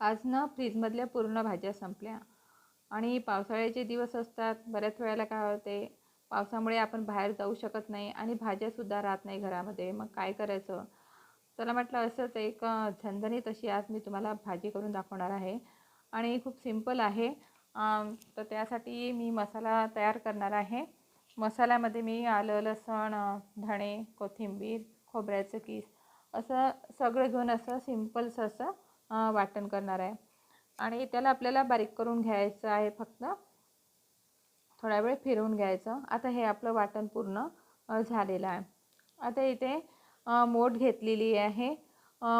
आज ना फ्रीजमधल्या पूर्ण भाज्या संपल्या. आणि पावसाळ्याचे दिवस असतात बऱ्याच वेळेला काय होते पावसामुळे आपण बाहेर जाऊ शकत नाही आणि भाज्यासुद्धा राहत नाही घरामध्ये. मग काय करायचं? चला म्हटलं असंच एक अ, झणझणीत अशी आज मी तुम्हाला भाजी करून दाखवणार आहे. आणि खूप सिंपल आहे. तर त्यासाठी मी मसाला तयार करणार आहे. मसाल्यामध्ये मी आलं लसण धणे कोथिंबीर खोबऱ्याचं किस असं सगळं घेऊन असं सिम्पलचं असं वाटण करणार आहे. आणि त्याला आपल्याला बारीक करून घ्यायचं आहे फक्त. थोडा वेळ फिरवून घ्यायचं. आता हे आपलं वाटण पूर्ण झालेलं आहे. आता इथे मोठ घेतलेली आहे.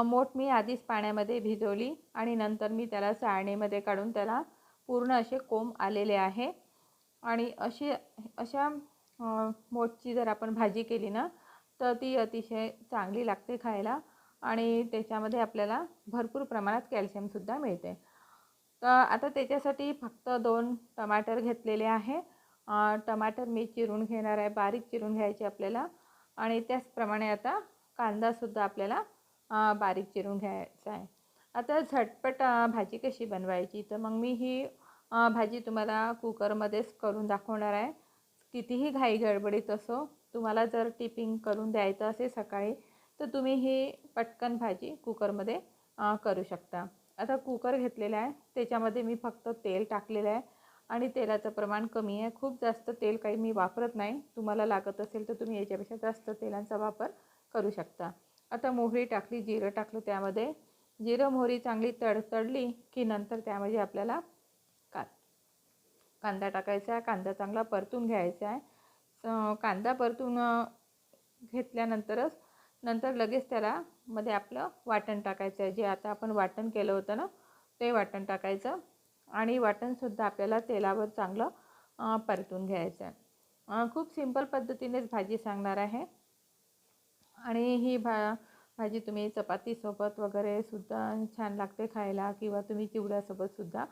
मोठ मी आधीच पाण्यामध्ये भिजवली आणि नंतर मी त्याला चाळणीमध्ये काढून त्याला पूर्ण असे कोंब आलेले आहे. आणि अशी अशा मोठची जर आपण भाजी केली ना तर ती अतिशय चांगली लागते खायला. आणि त्याच्यामध्ये आपल्याला भरपूर प्रमाणात कॅल्शियमसुद्धा मिळते. तर आता त्याच्यासाठी फक्त दोन टमाटर घेतलेले आहे. टमाटर मी चिरून घेणार आहे बारीक चिरून घ्यायचे आपल्याला. आणि त्याचप्रमाणे आता कांदासुद्धा आपल्याला बारीक चिरून घ्यायचा आहे. आता झटपट भाजी कशी बनवायची? तर मग मी ही भाजी तुम्हाला कुकरमध्येच करून दाखवणार आहे. कितीही घाई गडबडीत असो तुम्हाला जर टिपिंग करून द्यायचं असेल सकाळी तर तुम्ही ही पटकन भाजी कुकरमध्ये करू शकता. आता कुकर घेतलेला आहे. त्याच्यामध्ये मी फक्त तेल टाकलेलं आहे. आणि तेलाचं प्रमाण कमी आहे. खूप जास्त तेल काही मी वापरत नाही. तुम्हाला लागत असेल तर तुम्ही याच्यापेक्षा जास्त तेलांचा वापर करू शकता. आता मोहरी टाकली जिरं टाकलं त्यामध्ये. जिरं मोहरी चांगली तडतडली की नंतर त्यामध्ये आपल्याला का कांदा टाकायचा आहे. कांदा चांगला परतून घ्यायचा आहे. स- कांदा परतून घेतल्यानंतरच नंतर लगेच त्याला मध्ये आपलं वाटण टाकायचं आहे. जे आता आपण वाटण केलं होतं ना ते वाटण टाकायचं आणि वाटणसुद्धा आपल्याला तेलावर चांगलं परतून घ्यायचं आहे. खूप सिंपल पद्धतीनेच भाजी सांगणार आहे. आणि ही भा भाजी तुम्ही चपातीसोबत वगैरे सुद्धा छान लागते खायला किंवा तुम्ही चिवड्यासोबतसुद्धा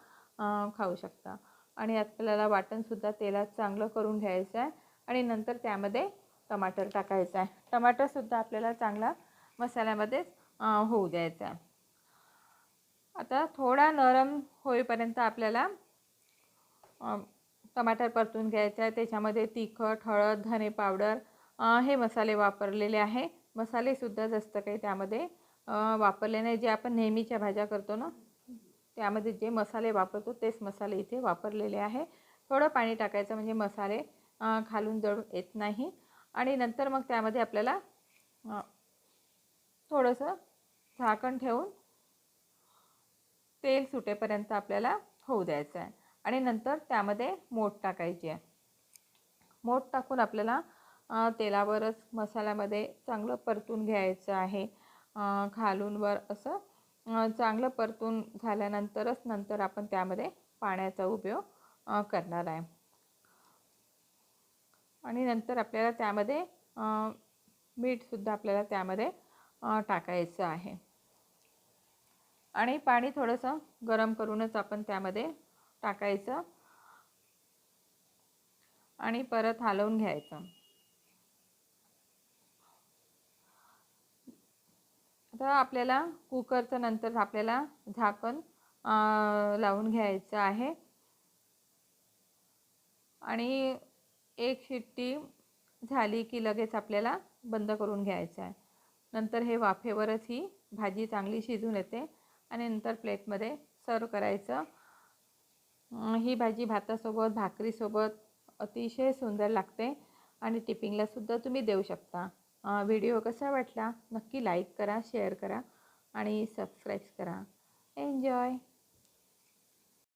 खाऊ शकता. आणि आपल्याला वाटणसुद्धा तेलात चांगलं करून घ्यायचं आहे. आणि नंतर त्यामध्ये टमाटर टाकायचं आहे. टमाटरसुद्धा आपल्याला चांगला मसाल्यामध्येच होऊ द्यायचा आहे. आता थोडा नरम होईपर्यंत आपल्याला टमाटर परतून घ्यायचं आहे. त्याच्यामध्ये तिखट हळद धने पावडर हे मसाले वापरलेले आहे. मसालेसुद्धा जास्त काही त्यामध्ये वापरले नाही. जे आपण नेहमीच्या भाज्या करतो ना त्यामध्ये जे मसाले वापरतो तेच मसाले इथे वापरलेले आहे. थोडं पाणी टाकायचं म्हणजे मसाले खालून जळून येत नाही. आणि नंतर मग त्यामध्ये आपल्याला थोडंसं झाकण ठेवून तेल सुटेपर्यंत आपल्याला होऊ द्यायचं आहे आणि नंतर त्यामध्ये मोठ टाकायची आहे. मोठ टाकून आपल्याला तेलावरच मसाल्यामध्ये चांगलं परतून घ्यायचं आहे. अ, खालून वर असं चांगलं परतून झाल्यानंतरच नंतर आपण त्यामध्ये पाण्याचा उपयोग करणार आहे. आणि नंतर आपल्याला त्यामध्ये मीठसुद्धा आपल्याला त्यामध्ये टाकायचं आहे. आणि पाणी थोडंसं गरम करूनच आपण त्यामध्ये टाकायचं आणि परत हलवून घ्यायचं. आता आपल्याला कुकरचं नंतर आपल्याला झाकण लावून घ्यायचं आहे. आणि एक शिट्टी झाली की लगेच आपल्याला बंद करून घ्यायचं आहे. नंतर हे वाफेवरच ही भाजी चांगली शिजून येते आणि नंतर प्लेटमध्ये सर्व करायचं. ही भाजी भातासोबत भाकरीसोबत अतिशय सुंदर लागते आणि टिपिंगलासुद्धा तुम्ही देऊ शकता. व्हिडिओ कसा वाटला नक्की लाईक करा शेअर करा आणि सबस्क्राईब करा. एन्जॉय!